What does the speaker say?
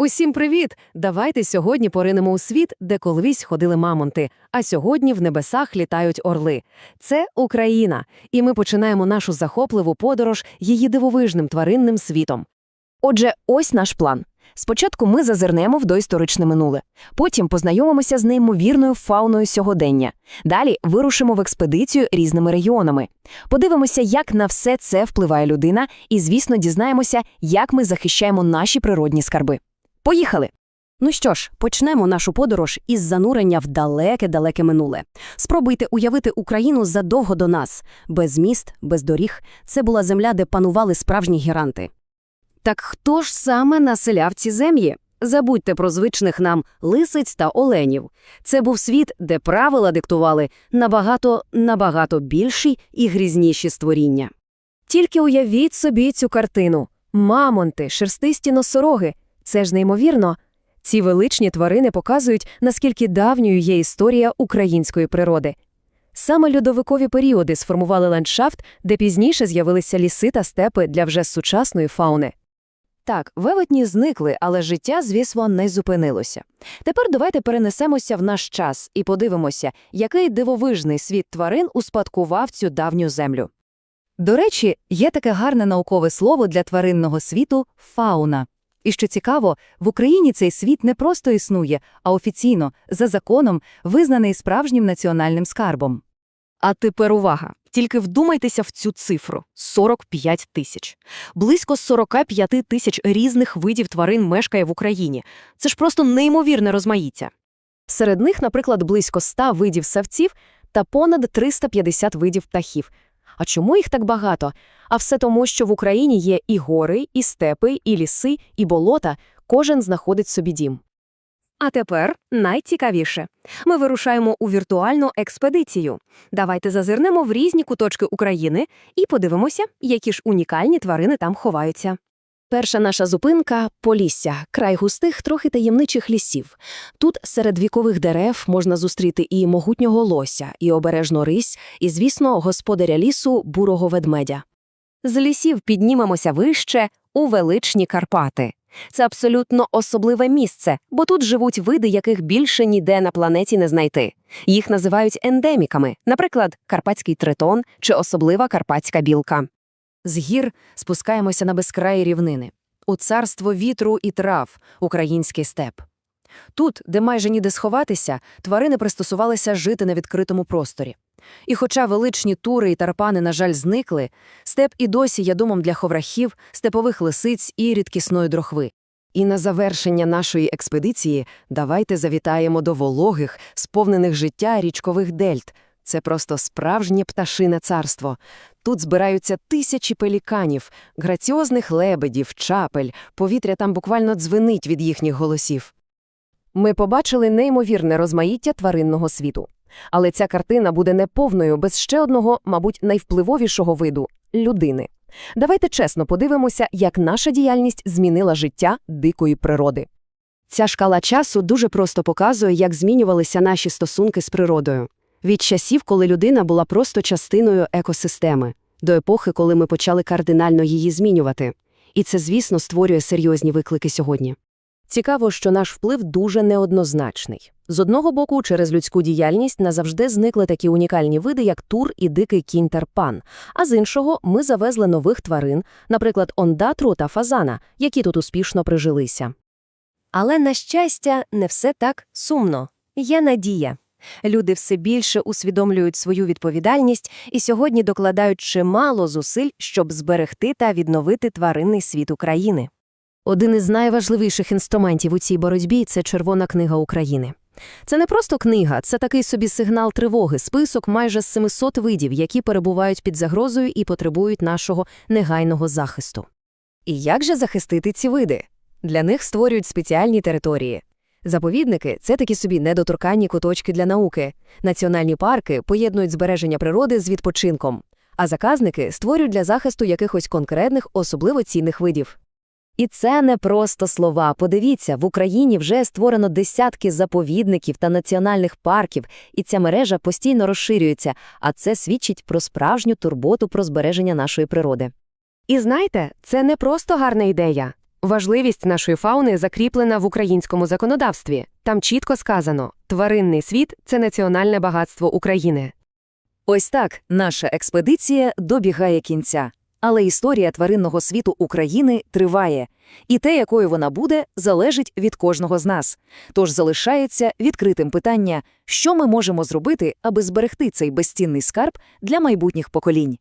Усім привіт! Давайте сьогодні поринемо у світ, де колись ходили мамонти, а сьогодні в небесах літають орли. Це Україна, і ми починаємо нашу захопливу подорож її дивовижним тваринним світом. Отже, ось наш план. Спочатку ми зазирнемо в доісторичне минуле, потім познайомимося з неймовірною фауною сьогодення. Далі вирушимо в експедицію різними регіонами. Подивимося, як на все це впливає людина, і, звісно, дізнаємося, як ми захищаємо наші природні скарби. Поїхали! Ну що ж, почнемо нашу подорож із занурення в далеке-далеке минуле. Спробуйте уявити Україну задовго до нас. Без міст, без доріг. Це була земля, де панували справжні гіранти. Так хто ж саме населяв ці землі? Забудьте про звичних нам лисиць та оленів. Це був світ, де правила диктували набагато, набагато більші і грізніші створіння. Тільки уявіть собі цю картину. Мамонти, шерстисті носороги. Це ж неймовірно. Ці величні тварини показують, наскільки давньою є історія української природи. Саме льодовикові періоди сформували ландшафт, де пізніше з'явилися ліси та степи для вже сучасної фауни. Так, велетні зникли, але життя, звісно, не зупинилося. Тепер давайте перенесемося в наш час і подивимося, який дивовижний світ тварин успадкував цю давню землю. До речі, є таке гарне наукове слово для тваринного світу фауна. І що цікаво, в Україні цей світ не просто існує, а офіційно, за законом, визнаний справжнім національним скарбом. А тепер увага. Тільки вдумайтеся в цю цифру – 45 тисяч. Близько 45 тисяч різних видів тварин мешкає в Україні. Це ж просто неймовірне розмаїття. Серед них, наприклад, близько 100 видів савців та понад 350 видів птахів. А чому їх так багато? А все тому, що в Україні є і гори, і степи, і ліси, і болота, кожен знаходить собі дім. А тепер найцікавіше. Ми вирушаємо у віртуальну експедицію. Давайте зазирнемо в різні куточки України і подивимося, які ж унікальні тварини там ховаються. Перша наша зупинка – Полісся, край густих, трохи таємничих лісів. Тут серед вікових дерев можна зустріти і могутнього лося, і обережну рись, і, звісно, господаря лісу – бурого ведмедя. З лісів піднімемося вище у величні Карпати. Це абсолютно особливе місце, бо тут живуть види, яких більше ніде на планеті не знайти. Їх називають ендеміками, наприклад, карпатський тритон чи особлива карпатська білка. З гір спускаємося на безкраї рівнини. У царство вітру і трав, український степ. Тут, де майже ніде сховатися, тварини пристосувалися жити на відкритому просторі. І хоча величні тури і тарпани, на жаль, зникли, степ і досі є домом для ховрахів, степових лисиць і рідкісної дрохви. І на завершення нашої експедиції давайте завітаємо до вологих, сповнених життя річкових дельт. Це просто справжнє пташине царство. Тут збираються тисячі пеліканів, граціозних лебедів, чапель, повітря там буквально дзвенить від їхніх голосів. Ми побачили неймовірне розмаїття тваринного світу. Але ця картина буде неповною без ще одного, мабуть, найвпливовішого виду людини. Давайте чесно подивимося, як наша діяльність змінила життя дикої природи. Ця шкала часу дуже просто показує, як змінювалися наші стосунки з природою. Від часів, коли людина була просто частиною екосистеми, до епохи, коли ми почали кардинально її змінювати. І це, звісно, створює серйозні виклики сьогодні. Цікаво, що наш вплив дуже неоднозначний. З одного боку, через людську діяльність назавжди зникли такі унікальні види, як тур і дикий кінь Тарпан, а з іншого ми завезли нових тварин, наприклад, ондатру та фазана, які тут успішно прижилися. Але, на щастя, не все так сумно. Є надія. Люди все більше усвідомлюють свою відповідальність і сьогодні докладають чимало зусиль, щоб зберегти та відновити тваринний світ України. Один із найважливіших інструментів у цій боротьбі це Червона книга України. Це не просто книга, це такий собі сигнал тривоги, список майже з 700 видів, які перебувають під загрозою і потребують нашого негайного захисту. І як же захистити ці види? Для них створюють спеціальні території. Заповідники це такі собі недоторканні куточки для науки. Національні парки поєднують збереження природи з відпочинком, а заказники створюють для захисту якихось конкретних особливо цінних видів. І це не просто слова. Подивіться, в Україні вже створено десятки заповідників та національних парків, і ця мережа постійно розширюється, а це свідчить про справжню турботу про збереження нашої природи. І знаєте, це не просто гарна ідея. Важливість нашої фауни закріплена в українському законодавстві. Там чітко сказано: тваринний світ це національне багатство України. Ось так наша експедиція добігає кінця. Але історія тваринного світу України триває, і те, якою вона буде, залежить від кожного з нас. Тож залишається відкритим питання, що ми можемо зробити, аби зберегти цей безцінний скарб для майбутніх поколінь.